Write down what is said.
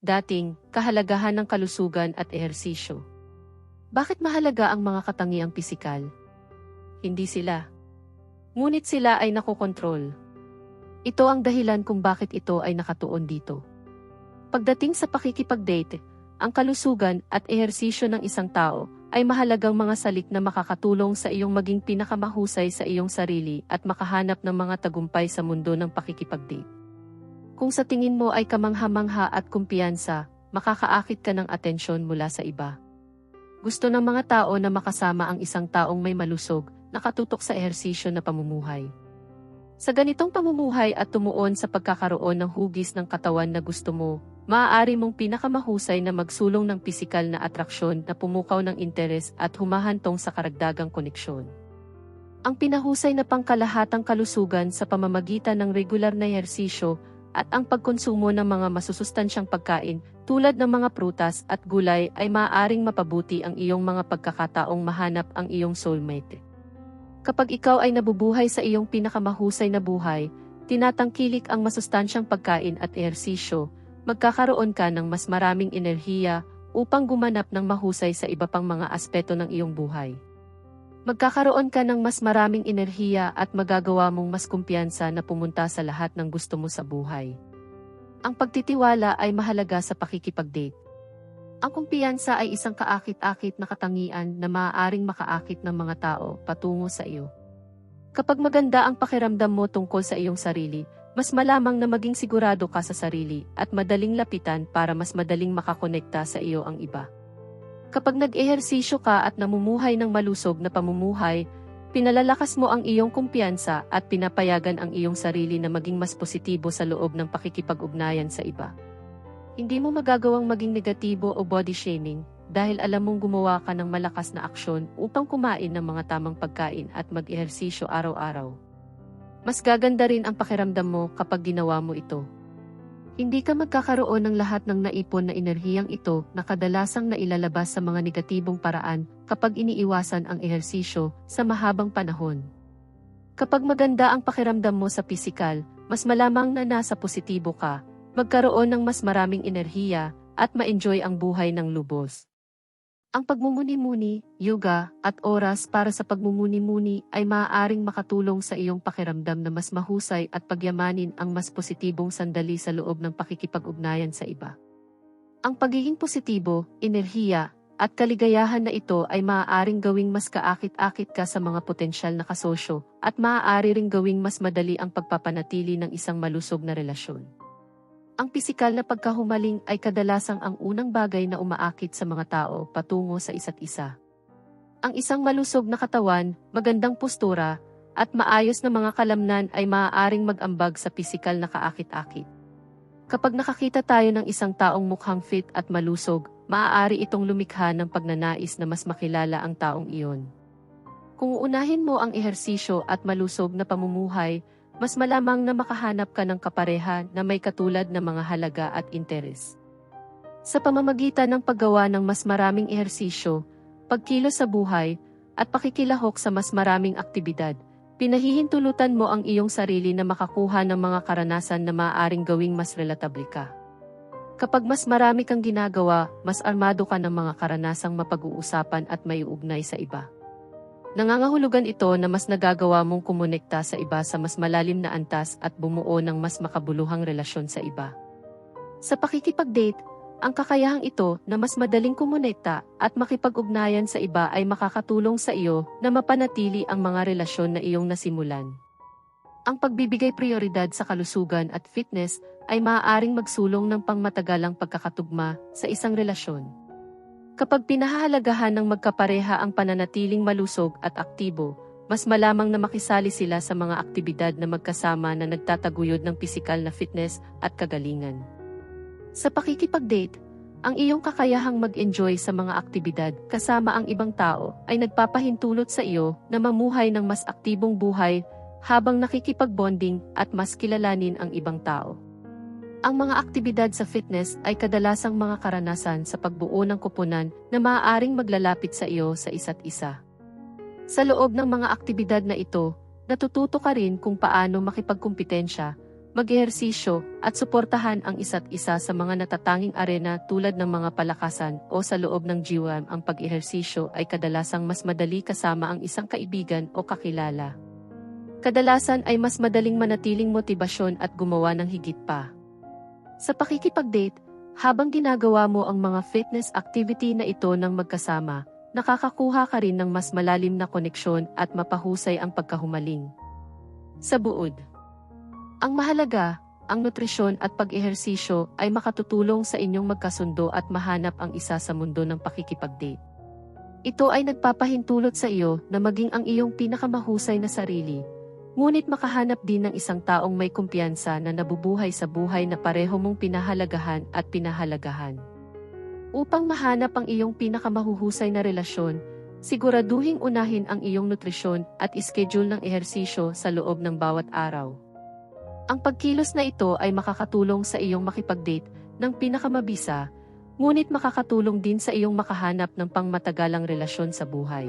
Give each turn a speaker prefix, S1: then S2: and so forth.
S1: Dating, kahalagahan ng kalusugan at ehersisyo. Bakit mahalaga ang mga katangiang pisikal? Hindi sila. Ngunit sila ay nakokontrol. Ito ang dahilan kung bakit ito ay nakatuon dito. Pagdating sa pakikipag-date, ang kalusugan at ehersisyo ng isang tao ay mahalagang mga salik na makakatulong sa iyong maging pinakamahusay sa iyong sarili at makahanap ng mga tagumpay sa mundo ng pakikipag-date. Kung sa tingin mo ay kamangha-mangha at kumpiyansa, makakaakit ka ng atensyon mula sa iba. Gusto ng mga tao na makasama ang isang taong may malusog, nakatutok sa ehersisyo na pamumuhay. Sa ganitong pamumuhay at tumuon sa pagkakaroon ng hugis ng katawan na gusto mo, maaari mong pinakamahusay na magsulong ng pisikal na atraksyon na pumukaw ng interes at humahantong sa karagdagang koneksyon. Ang pinahusay na pangkalahatang kalusugan sa pamamagitan ng regular na ehersisyo at ang pagkonsumo ng mga masusustansyang pagkain tulad ng mga prutas at gulay ay maaaring mapabuti ang iyong mga pagkakataong mahanap ang iyong soulmate. Kapag ikaw ay nabubuhay sa iyong pinakamahusay na buhay, tinatangkilik ang masustansyang pagkain at ehersisyo, magkakaroon ka ng mas maraming enerhiya upang gumanap ng mahusay sa iba pang mga aspeto ng iyong buhay. Magkakaroon ka ng mas maraming enerhiya at magagawa mong mas kumpiyansa na pumunta sa lahat ng gusto mo sa buhay. Ang pagtitiwala ay mahalaga sa pakikipag-date. Ang kumpiyansa ay isang kaakit-akit na katangian na maaaring makaakit ng mga tao patungo sa iyo. Kapag maganda ang pakiramdam mo tungkol sa iyong sarili, mas malamang na maging sigurado ka sa sarili at madaling lapitan para mas madaling makakonekta sa iyo ang iba. Kapag nag-ehersisyo ka at namumuhay ng malusog na pamumuhay, pinalalakas mo ang iyong kumpiyansa at pinapayagan ang iyong sarili na maging mas positibo sa loob ng pakikipag-ugnayan sa iba. Hindi mo magagawang maging negatibo o body shaming dahil alam mong gumawa ka ng malakas na aksyon upang kumain ng mga tamang pagkain at mag-ehersisyo araw-araw. Mas gaganda rin ang pakiramdam mo kapag ginawa mo ito. Hindi ka magkakaroon ng lahat ng naipon na enerhiyang ito na kadalasang nailalabas sa mga negatibong paraan kapag iniiwasan ang ehersisyo sa mahabang panahon. Kapag maganda ang pakiramdam mo sa pisikal, mas malamang na nasa positibo ka, magkaroon ng mas maraming enerhiya, at ma-enjoy ang buhay ng lubos. Ang pagmumuni-muni, yoga, at oras para sa pagmumuni-muni ay maaaring makatulong sa iyong pakiramdam na mas mahusay at pagyamanin ang mas positibong sandali sa loob ng pakikipag-ugnayan sa iba. Ang pagiging positibo, enerhiya, at kaligayahan na ito ay maaaring gawing mas kaakit-akit ka sa mga potensyal na kasosyo at maaari ring gawing mas madali ang pagpapanatili ng isang malusog na relasyon. Ang pisikal na pagkahumaling ay kadalasang ang unang bagay na umaakit sa mga tao patungo sa isa't isa. Ang isang malusog na katawan, magandang postura, at maayos na mga kalamnan ay maaaring mag-ambag sa pisikal na kaakit-akit. Kapag nakakita tayo ng isang taong mukhang fit at malusog, maaari itong lumikha ng pagnanais na mas makilala ang taong iyon. Kung uunahin mo ang ehersisyo at malusog na pamumuhay, mas malamang na makahanap ka ng kapareha na may katulad na mga halaga at interes. Sa pamamagitan ng paggawa ng mas maraming ehersisyo, pagkilos sa buhay, at pakikilahok sa mas maraming aktibidad, pinahihintulutan mo ang iyong sarili na makakuha ng mga karanasan na maaaring gawing mas relatable ka. Kapag mas marami kang ginagawa, mas armado ka ng mga karanasang mapag-uusapan at may ugnay sa iba. Nangangahulugan ito na mas nagagawa mong kumonekta sa iba sa mas malalim na antas at bumuo ng mas makabuluhang relasyon sa iba. Sa pakikipag-date, ang kakayahang ito na mas madaling kumonekta at makipag-ugnayan sa iba ay makakatulong sa iyo na mapanatili ang mga relasyon na iyong nasimulan. Ang pagbibigay prioridad sa kalusugan at fitness ay maaaring magsulong ng pangmatagalang pagkakatugma sa isang relasyon. Kapag pinahahalagahan ng magkapareha ang pananatiling malusog at aktibo, mas malamang na makisali sila sa mga aktibidad na magkasama na nagtataguyod ng pisikal na fitness at kagalingan. Sa pakikipag-date, ang iyong kakayahang mag-enjoy sa mga aktibidad kasama ang ibang tao ay nagpapahintulot sa iyo na mamuhay ng mas aktibong buhay habang nakikipag-bonding at mas kilalanin ang ibang tao. Ang mga aktibidad sa fitness ay kadalasang mga karanasan sa pagbuo ng kupunan na maaaring maglalapit sa iyo sa isa't isa. Sa loob ng mga aktibidad na ito, natututo ka rin kung paano makipagkumpetensya, mag-ehersisyo, at suportahan ang isa't isa sa mga natatanging arena tulad ng mga palakasan o sa loob ng GWAM ang pag-ehersisyo ay kadalasang mas madali kasama ang isang kaibigan o kakilala. Kadalasan ay mas madaling manatiling motibasyon at gumawa ng higit pa. Sa pakikipag-date, habang ginagawa mo ang mga fitness activity na ito ng magkasama, nakakakuha ka rin ng mas malalim na koneksyon at mapahusay ang pagkahumaling. Sa buod, ang mahalaga, ang nutrisyon at pag-ehersisyo ay makatutulong sa inyong magkasundo at mahanap ang isa sa mundo ng pakikipag-date. Ito ay nagpapahintulot sa iyo na maging ang iyong pinakamahusay na sarili, ngunit makahanap din ng isang taong may kumpiyansa na nabubuhay sa buhay na pareho mong pinahalagahan at pinahalagahan. Upang mahanap ang iyong pinakamahuhusay na relasyon, siguraduhing unahin ang iyong nutrisyon at ischedule ng ehersisyo sa loob ng bawat araw. Ang pagkilos na ito ay makakatulong sa iyong makipag-date ng pinakamabisa, ngunit makakatulong din sa iyong makahanap ng pangmatagalang relasyon sa buhay.